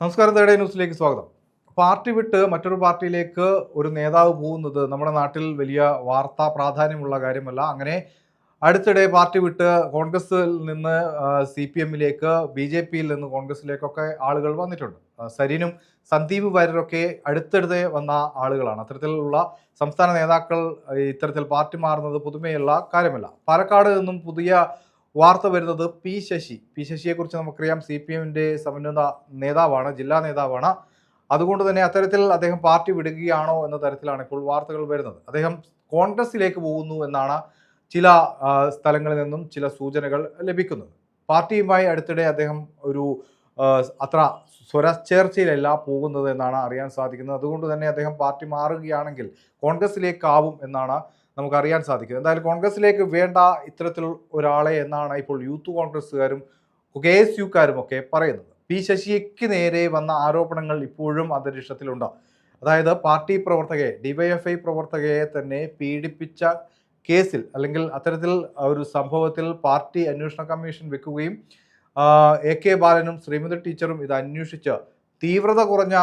നമസ്കാരം തേടേ ന്യൂസിലേക്ക് സ്വാഗതം. പാർട്ടി വിട്ട് മറ്റൊരു പാർട്ടിയിലേക്ക് ഒരു നേതാവ് പോകുന്നത് നമ്മുടെ നാട്ടിൽ വലിയ വാർത്താ പ്രാധാന്യമുള്ള കാര്യമല്ല. അങ്ങനെ അടുത്തിടെ പാർട്ടി വിട്ട് കോൺഗ്രസിൽ നിന്ന് സി പി എമ്മിലേക്ക് ബി ജെ പിയിൽ നിന്ന് കോൺഗ്രസിലേക്കൊക്കെ ആളുകൾ വന്നിട്ടുണ്ട്. സരീനും സന്ദീപ് വാര്യരൊക്കെ അടുത്തടുത്തേ വന്ന ആളുകളാണ്. അത്തരത്തിലുള്ള സംസ്ഥാന നേതാക്കൾ ഇത്തരത്തിൽ പാർട്ടി മാറുന്നത് പുതുമയുള്ള കാര്യമല്ല. പാലക്കാട് നിന്നും പുതിയ വാർത്ത വരുന്നത് പി ശശി. പി ശശിയെ കുറിച്ച് നമുക്കറിയാം. സി പി എമ്മിന്റെ സമന്വയ നേതാവാണ് ജില്ലാ നേതാവാണ്. അതുകൊണ്ട് തന്നെ അത്തരത്തിൽ അദ്ദേഹം പാർട്ടി വിടുകയാണോ എന്ന തരത്തിലാണ് ഇപ്പോൾ വാർത്തകൾ വരുന്നത്. അദ്ദേഹം കോൺഗ്രസിലേക്ക് പോകുന്നു എന്നാണ് ചില സ്ഥലങ്ങളിൽ നിന്നും ചില സൂചനകൾ ലഭിക്കുന്നത്. പാർട്ടിയുമായി അടുത്തിടെ അദ്ദേഹം ഒരു അത്ര സ്വരച്ചേർച്ചയിലല്ല പോകുന്നത് എന്നാണ് അറിയാൻ സാധിക്കുന്നത്. അതുകൊണ്ട് തന്നെ അദ്ദേഹം പാർട്ടി മാറുകയാണെങ്കിൽ കോൺഗ്രസിലേക്കാവും എന്നാണ് നമുക്കറിയാൻ സാധിക്കുന്നത് എന്തായാലും കോൺഗ്രസിലേക്ക് വേണ്ട ഇത്തരത്തിൽ ഒരാളെ എന്നാണ് ഇപ്പോൾ യൂത്ത് കോൺഗ്രസ്സുകാരും കെ എസ് യുക്കാരും ഒക്കെ പറയുന്നത്. പി ശശിക്ക് നേരെ വന്ന ആരോപണങ്ങൾ ഇപ്പോഴും അന്തരീക്ഷത്തിലുണ്ട്. അതായത് പാർട്ടി പ്രവർത്തകയെ ഡിവൈഎഫ്ഐ പ്രവർത്തകയെ തന്നെ പീഡിപ്പിച്ച കേസിൽ അല്ലെങ്കിൽ അത്തരത്തിൽ ഒരു സംഭവത്തിൽ പാർട്ടി അന്വേഷണ കമ്മീഷൻ വെക്കുകയും എ കെ ബാലനും ശ്രീമതി ടീച്ചറും ഇത് അന്വേഷിച്ച് തീവ്രത കുറഞ്ഞ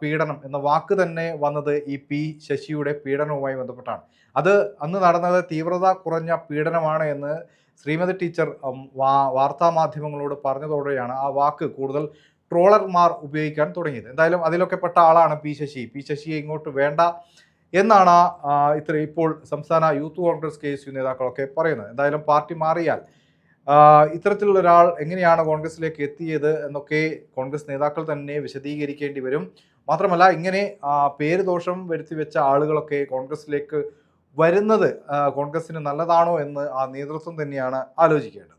പീഡനം എന്ന വാക്ക് തന്നെ വന്നത് ഈ പി ശശിയുടെ പീഡനവുമായി ബന്ധപ്പെട്ടാണ്. അത് അന്ന് നടന്നത് തീവ്രത കുറഞ്ഞ പീഡനമാണ് എന്ന് ശ്രീമതി ടീച്ചർ വാർത്താമാധ്യമങ്ങളോട് പറഞ്ഞതോടെയാണ് ആ വാക്ക് കൂടുതൽ ട്രോളർമാർ ഉപയോഗിക്കാൻ തുടങ്ങിയത്. എന്തായാലും അതിലൊക്കെ പെട്ട ആളാണ് പി ശശി. പി ശശിയെ ഇങ്ങോട്ട് വേണ്ട എന്നാണ് ഇത്ര ഇപ്പോൾ സംസ്ഥാന youth Congress K S U നേതാക്കളൊക്കെ പറയുന്നത്. എന്തായാലും പാർട്ടി മാറിയാൽ ഇത്തരത്തിലുള്ള ഒരാൾ എങ്ങനെയാണ് കോൺഗ്രസിലേക്ക് എത്തിയത് എന്നൊക്കെ കോൺഗ്രസ് നേതാക്കൾ തന്നെ വിശദീകരിക്കേണ്ടി വരും. മാത്രമല്ല ഇങ്ങനെ പേര് ദോഷം വരുത്തി വെച്ച ആളുകളൊക്കെ കോൺഗ്രസിലേക്ക് വരുന്നത് കോൺഗ്രസിന് നല്ലതാണോ എന്ന് ആ നേതൃത്വം തന്നെയാണ് ആലോചിക്കേണ്ടത്.